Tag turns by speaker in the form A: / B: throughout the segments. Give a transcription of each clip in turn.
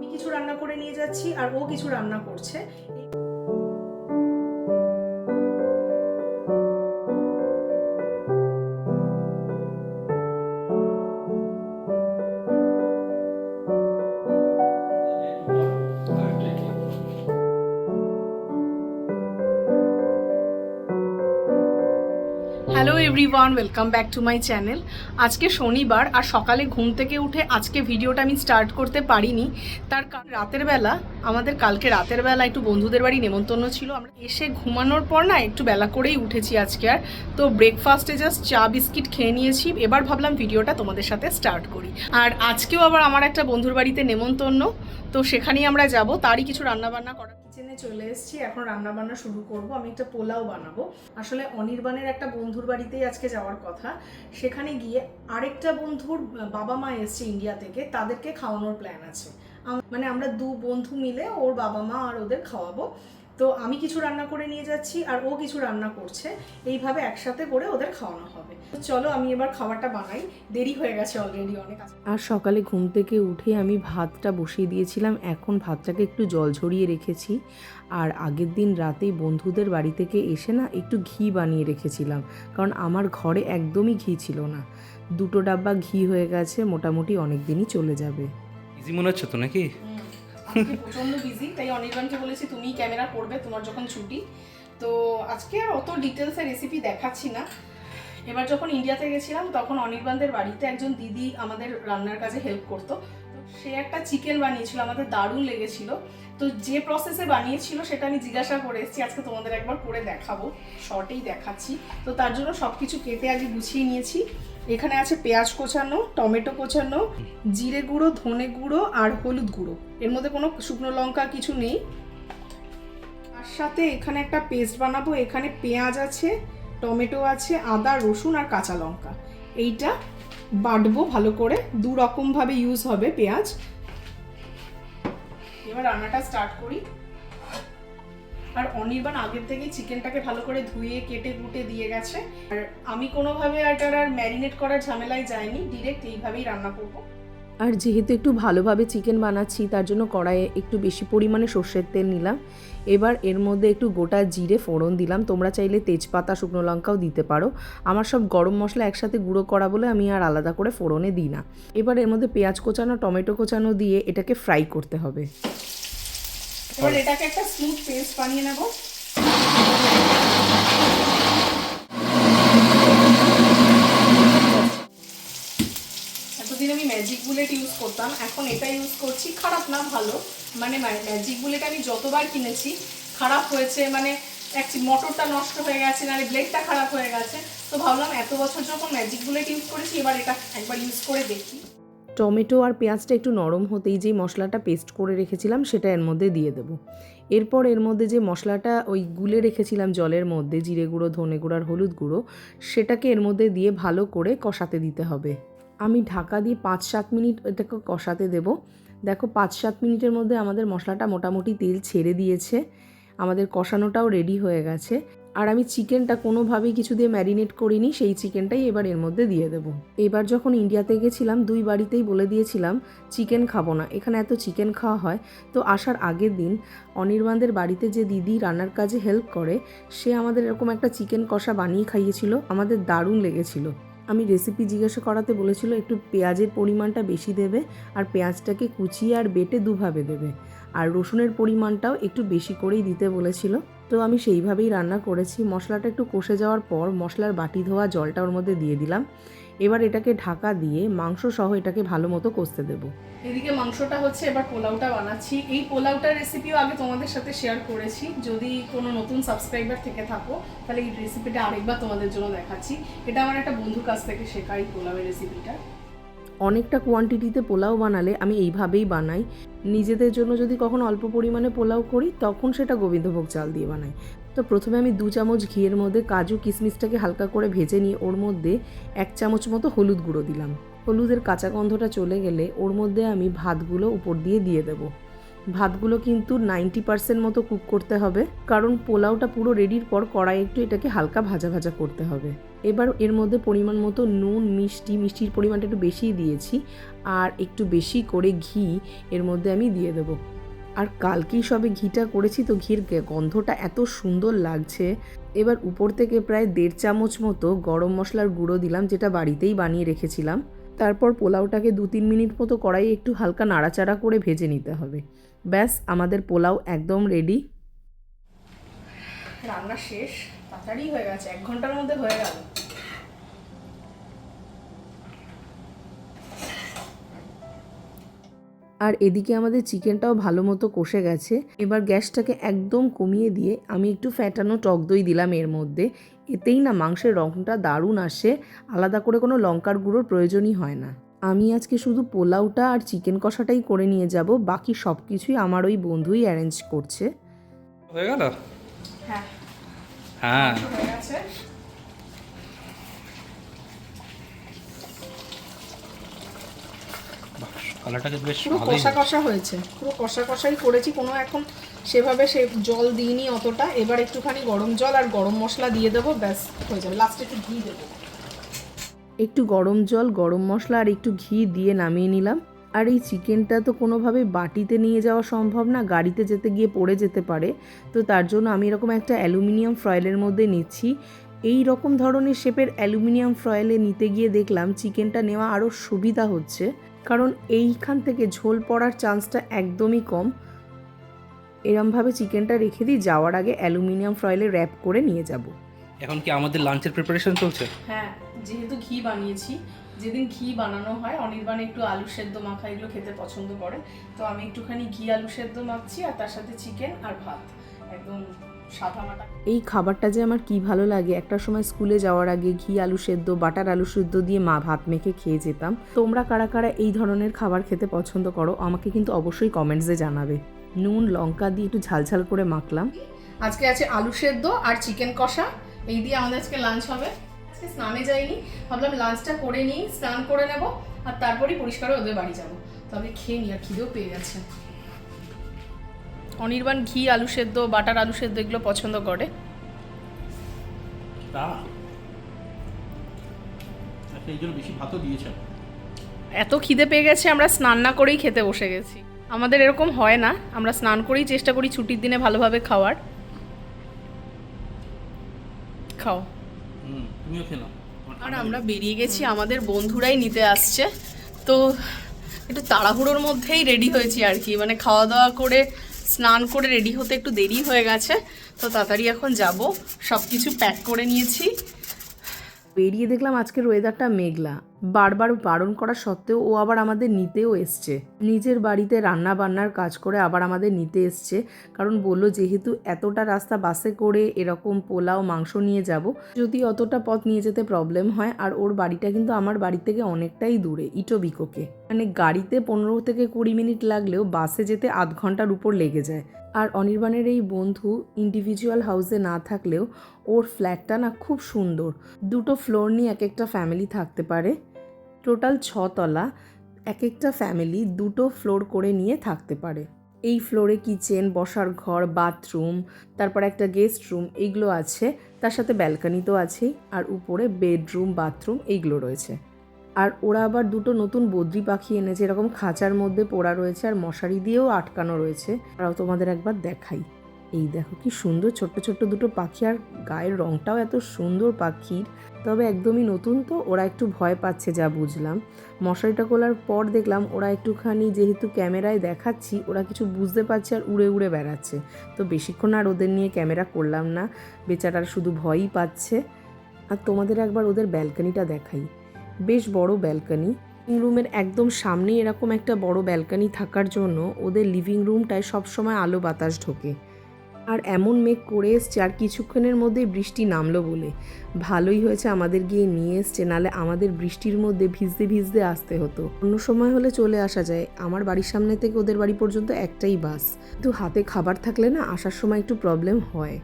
A: আমি কিছু রান্না করে নিয়ে যাচ্ছি আর ও কিছু রান্না করছে। Hello everyone welcome back to my channel আজকে শনিবার আর সকালে ঘুম থেকে উঠে আজকে ভিডিওটা আমি স্টার্ট করতে পারিনি। তার কারণ রাতের বেলা, আমাদের কালকে রাতের বেলা একটু বন্ধুদের বাড়ি নেমন্তন্ন ছিল। আমরা এসে ঘুমানোর পর না একটু বেলা করেই উঠেছি আজকে আর। তো ব্রেকফাস্টে জাস্ট চা বিস্কিট খেয়ে নিয়েছি। এবার ভাবলাম ভিডিওটা তোমাদের সাথে স্টার্ট করি। আর আজকেও আবার আমার একটা বন্ধুর বাড়িতে নেমন্তন্ন। তো সেখানেই আমরা যাব। তারই কিছু রান্নাবান্না করা কিচেনে চলে এসেছি, এখন রান্না বান্না শুরু করব। আমি একটা পোলাও বানাবো। আসলে অনির্বাণের একটা বন্ধুর বাড়িতেই আজকে যাওয়ার কথা। সেখানে গিয়ে আরেকটা বন্ধুর বাবা মা এসছে ইন্ডিয়া থেকে, তাদেরকে খাওয়ানোর প্ল্যান আছে। মানে আমরা দু বন্ধু মিলে ওর বাবা মা আর ওদের খাওয়াবো। তো আমি কিছু রান্না করে নিয়ে যাচ্ছি আর ও কিছু রান্না করছে। এইভাবে একসাথে করে ওদের খাওয়ানো হবে। তো চলো আমি এবার খাবারটা বানাই। দেরি হয়ে গেছে অলরেডি অনেক
B: আর সকালে ঘুম থেকে উঠে আমি ভাতটা বসিয়ে দিয়েছিলাম। এখন ভাতটাকে একটু জল ঝরিয়ে রেখেছি। আর আগের দিন রাতেই বন্ধুদের বাড়ি থেকে এসে না একটু ঘি বানিয়ে রেখেছিলাম। কারণ আমার ঘরে একদমই ঘি ছিল না। দুটো ডাব্বা ঘি হয়ে গেছে মোটামুটি অনেক দিনই চলে যাবে।
C: ইজি মনে হচ্ছে তো নাকি?
A: প্রচণ্ড বিজি তাই অনির্বাণকে বলেছি তুমি ক্যামেরা করবে তোমার যখন ছুটি। তো আজকে আর অত ডিটেলসে রেসিপি দেখাচ্ছি না। এবার যখন ইন্ডিয়াতে গেছিলাম, তখন অনির্বাণদের বাড়িতে একজন দিদি আমাদের রান্নার কাজে হেল্প করতো। সে একটা চিকেন বানিয়েছিল, আমাদের দারুণ লেগেছিল। তো যে প্রসেসে বানিয়েছিল, সেটা আমি জিজ্ঞাসা করে এসেছি, আজকে তোমাদের একবার করে দেখাবো শর্টেই দেখাচ্ছি। তো তার জন্য সব কিছু কেটে আগে গুছিয়ে নিয়েছি। এখানে আছে পেঁয়াজ কোচানো, টমেটো কোচানো, জিরে গুঁড়ো, ধনে গুঁড়ো আর হলুদ গুঁড়ো। এর মধ্যে কোনো শুকনো লঙ্কা কিছু নেই। তার সাথে এখানে একটা পেস্ট বানাবো, এখানে পেঁয়াজ আছে, টমেটো আছে, আদা, রসুন আর কাঁচা লঙ্কা। এইটা বাটবো ভালো করে। দু রকমভাবে ইউজ হবে পেঁয়াজ। এবার রান্নাটা স্টার্ট করি। আর অনির্বাণ আগের থেকেই চিকেনটাকে ভালো করে ধুয়ে, কেটে, কুটে দিয়ে গেছে। আর আমি কোনোভাবে এটার আর ম্যারিনেট করার ঝামেলায় যাইনি। ডিরেক্ট এইভাবেই রান্না করব।
B: আর যেহেতু একটু ভালোভাবে চিকেন বানাচ্ছি, তার জন্য কড়াইয়ে একটু বেশি পরিমাণে সর্ষের তেল নিলাম। এবার এর মধ্যে একটু গোটা জিরে ফোড়ন দিলাম। তোমরা চাইলে তেজপাতা, শুকনো লঙ্কাও দিতে পারো। আমার সব গরম মশলা একসাথে গুঁড়ো করা বলে আমি আর আলাদা করে ফোড়নে দিই না। এবার এর মধ্যে পেঁয়াজ কোচানো, টমেটো কোচানো দিয়ে এটাকে ফ্রাই করতে হবে।
A: এবার এটাকে একটা স্মুথ পেস্ট বানিয়ে নেব এতদিন আমি ম্যাজিক বুলেট ইউজ করতাম, এখন এটা ইউজ করছি, খারাপ না, ভালো। মানে ম্যাজিক বুলেট আমি যতবার কিনেছি, খারাপ হয়েছে মানে মোটরটা নষ্ট হয়ে গেছে, নাহলে ব্লেডটা খারাপ হয়ে গেছে। তো ভাবলাম এত বছর যখন ম্যাজিক বুলেট ইউজ করেছি, এবার এটা একবার ইউজ করে দেখি।
B: টমেটো আর পেঁয়াজটা একটু নরম হতেই যেই মশলাটা পেস্ট করে রেখেছিলাম, সেটা এর মধ্যে দিয়ে দেবো। এরপর এর মধ্যে যে মশলাটা ওই গুলে রেখেছিলাম জলের মধ্যে, জিরে গুঁড়ো, ধনে গুঁড়ো আর হলুদ গুঁড়ো, সেটাকে এর মধ্যে দিয়ে ভালো করে কষাতে দিতে হবে। আমি ঢাকা দিয়ে পাঁচ সাত মিনিট এটাকে কষাতে দেব। দেখো পাঁচ সাত মিনিটের মধ্যে আমাদের মশলাটা মোটামুটি তেল ছেড়ে দিয়েছে। আমাদের কষানোটাও রেডি হয়ে গেছে। আর আমি চিকেনটা কোনোভাবেই কিছু দিয়ে ম্যারিনেট করিনি, সেই চিকেনটাই এবার এর মধ্যে দিয়ে দেবো। এবার যখন ইন্ডিয়াতে গেছিলাম, দুই বাড়িতেই বলে দিয়েছিলাম, চিকেন খাব না। এখানে এত চিকেন খাওয়া হয়। তো আসার আগের দিন অনির্বাণদের বাড়িতে যে দিদি রান্নার কাজে হেল্প করে, সে আমাদের এরকম একটা চিকেন কষা বানিয়ে খাইয়েছিল। আমাদের দারুণ লেগেছিল। আমি রেসিপি জিজ্ঞাসা করাতে বলেছিল, একটু পেঁয়াজের পরিমাণটা বেশি দেবে আর পেঁয়াজটাকে কুচিয়ে আর বেটে দুভাবে দেবে। আর রসুনের পরিমাণটাও একটু বেশি করেই দিতে বলেছিল। তো আমি সেইভাবেই রান্না করেছি। মশলাটা একটু কষে যাওয়ার পর মশলার বাটি ধোয়া জলটা ওর মধ্যে দিয়ে দিলাম। এবার এটাকে ঢাকা দিয়ে মাংস সহ এটাকে ভালো মতো কষতে দেবো।
A: এদিকে মাংসটা হচ্ছে এবার পোলাওটা বানাচ্ছি। এই পোলাওটার রেসিপিও আগে তোমাদের সাথে শেয়ার করেছি। যদি কোনো নতুন সাবস্ক্রাইবার থেকে থাকো তাহলে এই রেসিপিটা আরেকবার তোমাদের জন্য দেখাচ্ছি। এটা আমার একটা বন্ধুর কাছ থেকে শেখা এই পোলাওয়ের রেসিপিটা
B: অনেকটা কোয়ান্টিটিতে পোলাও বানালে আমি এইভাবেই বানাই। নিজেদের জন্য যদি কখনো অল্প পরিমাণে পোলাও করি তখন সেটা গোবিন্দভোগ চাল দিয়ে বানাই। তো প্রথমে আমি দু চামচ ঘিয়ের মধ্যে কাজু কিশমিশটাকে হালকা করে ভেজে নিয়ে ওর মধ্যে এক চামচ মতো হলুদ গুঁড়ো দিলাম। হলুদের কাঁচা গন্ধটা চলে গেলে ওর মধ্যে আমি ভাতগুলো উপর দিয়ে দিয়ে দেবো। ভাতগুলো কিন্তু নাইনটি পার্সেন্ট মতো কুক করতে হবে, কারণ পোলাওটা পুরো রেডির পর কড়াই একটু এটাকে হালকা ভাজা ভাজা করতে হবে। এবার এর মধ্যে পরিমাণ মতো নুন, মিষ্টি, মিষ্টির পরিমাণটা একটু বেশিই দিয়েছি, আর একটু বেশি করে ঘি এর মধ্যে আমি দিয়ে দেবো। আর কালকেই সবে ঘিটা করেছি তো ঘির গন্ধটা এত সুন্দর লাগছে। এবার উপর থেকে প্রায় দেড় চামচ মতো গরম মশলার গুঁড়ো দিলাম, যেটা বাড়িতেই বানিয়ে রেখেছিলাম। তারপর পোলাওটাকে দু তিন মিনিট মতো কড়াই একটু হালকা নাড়াচাড়া করে ভেজে নিতে হবে। ব্যাস, আমাদের পোলাও একদম রেডি
A: রান্না শেষ। তাড়াতাড়ি হয়ে গেছে, এক ঘণ্টার মধ্যে হয়ে গেল।
B: আর এদিকে আমাদের চিকেনটাও ভালো মতো কষে গেছে। এবার গ্যাসটাকে একদম কমিয়ে দিয়ে আমি একটু ফ্যাটানো টক দই দিলাম এর মধ্যে। এতেই না মাংসের রঙটা দারুণ আসে আলাদা করে কোনো লঙ্কার গুঁড়োর প্রয়োজনই হয় না। আমি আজকে শুধু পোলাওটা আর চিকেন কষাটাই করে নিয়ে যাব বাকি সব কিছুই আমার ওই বন্ধুই অ্যারেঞ্জ করছে।
C: হয়ে গেল?
A: হ্যাঁ।
C: হ্যাঁ
A: হয়ে গেছে
C: কালারটাকে বেশ
A: পুরো কষা কষা হয়েছে। পুরো কষা কষাই করেছি কোনো এখন সেভাবে সে জল দিইনি অতটা। এবার একটুখানি গরম জল আর গরম মশলা দিয়ে দেবো ব্যাস হয়ে যাবে। লাস্টে একটু ঘি দেবো।
B: একটু গরম জল গরম মশলা আর একটু ঘি দিয়ে নামিয়ে নিলাম। আর এই চিকেনটা তো কোনোভাবে বাটিতে নিয়ে যাওয়া সম্ভব না গাড়িতে যেতে গিয়ে পড়ে যেতে পারে। তো তার জন্য আমি এরকম একটা অ্যালুমিনিয়াম ফয়েলের মধ্যে নিচ্ছি। এই রকম ধরনের শেপের অ্যালুমিনিয়াম ফয়েলে নিতে গিয়ে দেখলাম চিকেনটা নেওয়া আরও সুবিধা হচ্ছে। কারণ এইখান থেকে ঝোল পড়ার চান্সটা একদমই কম। এরমভাবে চিকেনটা রেখে দিই যাওয়ার আগে অ্যালুমিনিয়াম ফয়েলে র্যাপ করে নিয়ে যাব।
C: এখন কি আমাদের লাঞ্চের প্রিপারেশন চলছে?
A: হ্যাঁ যেহেতু ঘি বানিয়েছি যেদিন ঘি বানানো হয় অনির্বাণ একটু আলু সেদ্ধ মাখা এগুলো খেতে পছন্দ করে। তো আমি একটুখানি ঘি আলু সেদ্ধ মাখছি আর তার সাথে চিকেন আর ভাত। একদম
B: এই খাবারটা যে আমার কি ভালো লাগে একটা সময় স্কুলে যাওয়ার আগে ঘি আলু সেদ্ধ বাটার আলু সেদ্ধ দিয়ে মা ভাত মেখে খেয়ে যেতাম। তোমরা কারা কারা এই ধরনের খাবার খেতে পছন্দ করো আমাকে কিন্তু অবশ্যই কমেন্টসে জানাবে। নুন লঙ্কা দিয়ে একটু ঝালঝাল করে মাখলাম।
A: আজকে আছে আলু সেদ্ধ আর চিকেন কষা। এই দিয়ে আমাদের আজকে লাঞ্চ হবে। আজকে স্নানে যাইনি ভাবলাম লাঞ্চটা করে নিই স্নান করে নেব আর তারপরেই পরিষ্কার ওদের বাড়ি যাব। তবে খেয়ে নিই আর খিদেও পেয়ে গেছে। অনির্বাণ ঘি আলু সেদ্ধ বাটার আলু সেদ্ধ এগুলো পছন্দ করে।
C: দিয়েছেন।
A: এত খিদে পেয়ে গেছে আমরা স্নান না করেই খেতে বসে গেছি। আমাদের এরকম হয় না আমরা স্নান করেই চেষ্টা করি ছুটির দিনে ভালোভাবে খাওয়ার। খাও।
C: তুমিও খেলো
A: আর আমরা বেরিয়ে গেছি আমাদের বন্ধুরাই নিতে আসছে। তো একটু তাড়াহুড়োর মধ্যেই রেডি হয়েছি আর কি মানে খাওয়া দাওয়া করে স্নান করে রেডি হতে একটু দেরি হয়ে গেছে, তো তাড়াতাড়ি এখন যাব। সব কিছু প্যাক করে নিয়েছি।
B: বেরিয়ে দেখলাম আজকের ওয়েদারটা মেঘলা। বারবার বারণ করা সত্ত্বেও ও আবার আমাদের নিতেও এসছে। নিজের বাড়িতে রান্না বান্নার কাজ করে আবার আমাদের নিতে এসছে। কারণ বলল, যেহেতু এতটা রাস্তা বাসে করে এরকম পোলাও, মাংস নিয়ে যাব, যদি অতটা পথ নিয়ে যেতে প্রবলেম হয়, আর ওর বাড়িটা কিন্তু আমার বাড়ি থেকে অনেকটাই দূরে ইটোবিকোকে মানে গাড়িতে পনেরো থেকে কুড়ি মিনিট লাগলেও বাসে যেতে আধ ঘণ্টার উপর লেগে যায়। আর অনির্বাণের এই বন্ধু ইন্ডিভিজুয়াল হাউসে না থাকলেও ওর ফ্ল্যাটটা না খুব সুন্দর। দুটো ফ্লোর নিয়ে এক একটা ফ্যামিলি থাকতে পারে। টোটাল ছতলা এক একটা ফ্যামিলি দুটো ফ্লোর করে নিয়ে থাকতে পারে। এই ফ্লোরে কিচেন বসার ঘর বাথরুম তারপর একটা গেস্ট রুম এইগুলো আছে। তার সাথে ব্যালকানি তো আছেই। আর উপরে বেডরুম বাথরুম এইগুলো রয়েছে। আর ওরা আবার দুটো নতুন বদ্রি পাখি এনেছে, এরকম খাঁচার মধ্যে পোড়া রয়েছে আর মশারি দিয়েও আটকানো রয়েছে। আর তোমাদের একবার দেখাই। এই দেখো কি সুন্দর ছোট্ট ছোট্ট দুটো পাখি আর গায়ের রংটাও এত সুন্দর পাখির। তবে একদমই নতুন তো, ওরা একটু ভয় পাচ্ছে যা বুঝলাম। মশারিটা খোলার পর দেখলাম ওরা একটুখানি যেহেতু ক্যামেরায় দেখাচ্ছি, ওরা কিছু বুঝতে পারছে আর উড়ে উড়ে বেড়াচ্ছে। তো বেশিক্ষণ আর ওদের নিয়ে ক্যামেরা করলাম না। বেচারার শুধু ভয়ই পাচ্ছে। আর তোমাদের একবার ওদের ব্যালকানিটা দেখাই। বেশ বড় ব্যালকানি। রুমের একদম সামনেই এরকম একটা বড় ব্যালকানি থাকার জন্য ওদের লিভিং রুমটায় সবসময় আলো বাতাস ঢোকে। আর এমন মেঘ করে এসছে আর কিছুক্ষণের মধ্যেই বৃষ্টি নামলো বলে। ভালোই হয়েছে আমাদের গিয়ে নিয়ে এসছে, নালে আমাদের বৃষ্টির মধ্যে ভিজতে ভিজতে আসতে হতো। অন্য সময় হলে চলে আসা যায়। আমার বাড়ির সামনে থেকে ওদের বাড়ি পর্যন্ত একটাই বাস। কিন্তু হাতে খাবার থাকলে না আসার সময় একটু প্রবলেম হয়।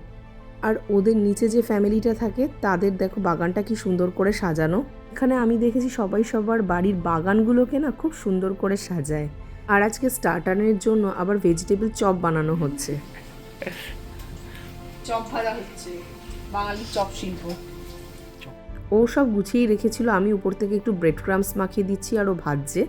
B: আর ওদের নিচে যে ফ্যামিলিটা থাকে, তাদের দেখো বাগানটা কি সুন্দর করে সাজানো। এখানে আমি দেখেছি সবাই সবার বাড়ির বাগানগুলোকে না খুব সুন্দর করে সাজায়। আর আজকে স্টার্টারের জন্য আবার ভেজিটেবল চপ বানানো হচ্ছে।
A: চপ ভাজা হচ্ছে। বাঙালির চপ শিল্প।
B: ও সব গুছিয়েই রেখেছিল আমি উপর থেকে একটু ব্রেড ক্রামস মাখিয়ে দিচ্ছি আর ও ভাজছে।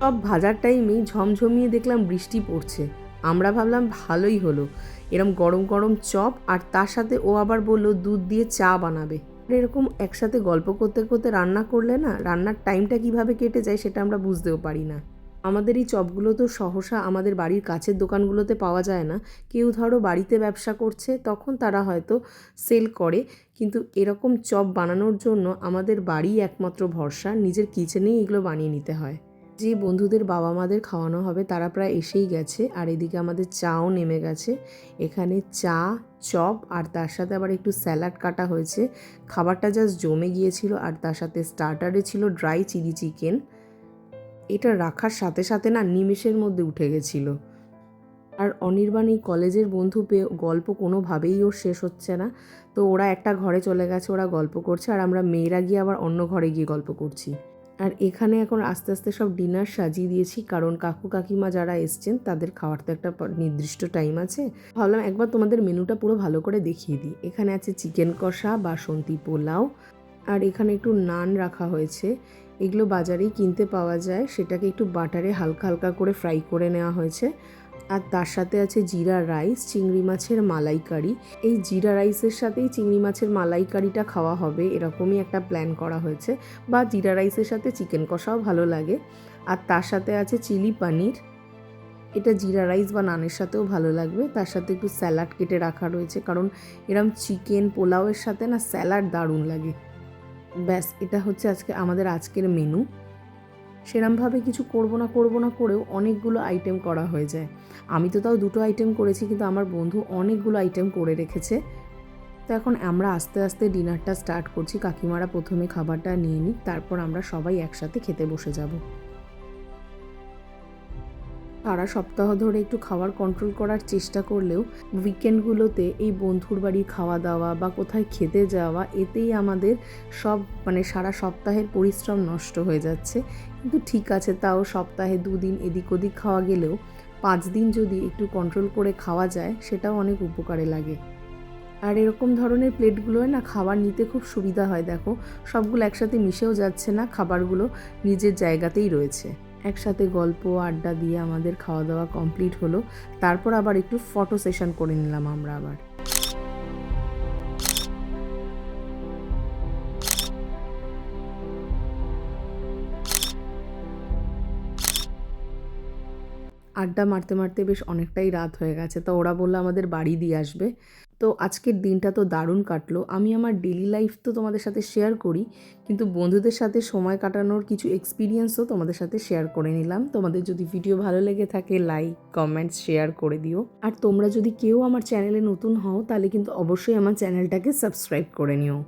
B: সব ভাজার টাইমেই ঝমঝমিয়ে দেখলাম বৃষ্টি পড়ছে। আমরা ভাবলাম ভালোই হলো। এরম গরম গরম চপ আর তার সাথে ও আবার বলল দুধ দিয়ে চা বানাবে। এরকম একসাথে গল্প করতে করতে রান্না করলে না, রান্নার টাইমটা কীভাবে কেটে যায় সেটা আমরা বুঝতেও পারি না। আমাদের এই চপগুলো তো সহসা আমাদের বাড়ির কাছের দোকানগুলোতে পাওয়া যায় না। কেউ ধরো বাড়িতে ব্যবসা করছে, তখন তারা হয়তো সেল করে। কিন্তু এরকম চপ বানানোর জন্য আমাদের বাড়ি একমাত্র ভরসা, নিজের কিচেনেই এগুলো বানিয়ে নিতে হয়। যে বন্ধুদের বাবা মাদের খাওয়ানো হবে, তারা প্রায় এসেই গেছে। আর এদিকে আমাদের চাও নেমে গেছে। এখানে চা চপ আর তার সাথে আবার একটু স্যালাড কাটা হয়েছে। খাবারটা জাস্ট জমে গিয়েছিল আর তার সাথে স্টার্টারে ছিল ড্রাই চিলি চিকেন এটা রাখার সাথে সাথে না নিমেষের মধ্যে উঠে গেছিল। আর অনির্বাণ এই কলেজের বন্ধু পেয়ে গল্প কোনোভাবেই ওর শেষ হচ্ছে না। তো ওরা একটা ঘরে চলে গেছে, ওরা গল্প করছে আর আমরা মেয়েরা গিয়ে আবার অন্য ঘরে গিয়ে গল্প করছি। আর এখানে এখন আস্তে আস্তে সব ডিনার সাজিয়ে দিয়েছি। কারণ কাকু কাকিমা যারা এসছেন, তাদের খাওয়ার তো একটা নির্দিষ্ট টাইম আছে। ভাবলাম একবার তোমাদের মেনুটা পুরো ভালো করে দেখিয়ে দিই। এখানে আছে চিকেন কষা, বাসন্তী পোলাও, আর এখানে একটু নান রাখা হয়েছে। এগুলো বাজারেই কিনতে পাওয়া যায়। সেটাকে একটু বাটারে হালকা হালকা করে ফ্রাই করে নেওয়া হয়েছে। আর তার সাথে আছে জিরা রাইস, চিংড়ি মাছের মালাইকারি। এই জিরা রাইসের সাথেই চিংড়ি মাছের মালাইকারিটা খাওয়া হবে, এরকমই একটা প্ল্যান করা হয়েছে। বা জিরা রাইসের সাথে চিকেন কষাও ভালো লাগে। আর তার সাথে আছে চিলি পানির। এটা জিরা রাইস বা নানের সাথেও ভালো লাগবে। তার সাথে একটু স্যালাড কেটে রাখা রয়েছে, কারণ এরম চিকেন পোলাওয়ের সাথে না স্যালাড দারুণ লাগে। ব্যাস, এটা হচ্ছে আজকে, আমাদের আজকের মেনু সেরমভাবে কিছু করব না করব না করেও অনেকগুলো আইটেম করা হয়ে যায়। আমি তো তাও দুটো আইটেম করেছি, কিন্তু আমার বন্ধু অনেকগুলো আইটেম করে রেখেছে। তো এখন আমরা আস্তে আস্তে ডিনারটা স্টার্ট করছি। কাকিমারা প্রথমে খাবারটা নিয়ে নিই তারপর আমরা সবাই একসাথে খেতে বসে যাব। সারা সপ্তাহ ধরে একটু খাবার কন্ট্রোল করার চেষ্টা করলেও উইকেন্ডগুলোতে এই বন্ধুর বাড়ি খাওয়া দাওয়া বা কোথায় খেতে যাওয়া, এতেই আমাদের সব মানে সারা সপ্তাহের পরিশ্রম নষ্ট হয়ে যাচ্ছে। কিন্তু ঠিক আছে, তাও সপ্তাহে দুদিন এদিক ওদিক খাওয়া গেলেও পাঁচ দিন যদি একটু কন্ট্রোল করে খাওয়া যায়, সেটাও অনেক উপকারে লাগে। আর এরকম ধরনের প্লেটগুলোয় না খাবার নিতে খুব সুবিধা হয়, দেখো। সবগুলো একসাথে মিশেও যাচ্ছে না, খাবারগুলো নিজের জায়গাতেই রয়েছে। একসাথে গল্প, আড্ডা দিয়ে আমাদের খাওয়া দাওয়া কমপ্লিট হলো। তারপর আবার একটু ফটো সেশন করে নিলাম আমরা আবার। আড্ডা মারতে মারতে বেশ অনেকটাই রাত হয়ে গেছে। তো ওরা বলল, আমাদের বাড়ি দিয়ে আসবে। তো আজকের দিনটা তো দারুণ কাটলো। আমি আমার ডেলি লাইফ তো তোমাদের সাথে শেয়ার করি, কিন্তু বন্ধুদের সাথে সময় কাটানোর কিছু এক্সপিরিয়েন্সও তোমাদের সাথে শেয়ার করে নিলাম। তোমাদের যদি ভিডিও ভালো লেগে থাকে লাইক কমেন্টস শেয়ার করে দিও। আর তোমরা যদি কেউ আমার চ্যানেলে নতুন হও, তাহলে কিন্তু অবশ্যই আমার চ্যানেলটাকে সাবস্ক্রাইব করে নিও।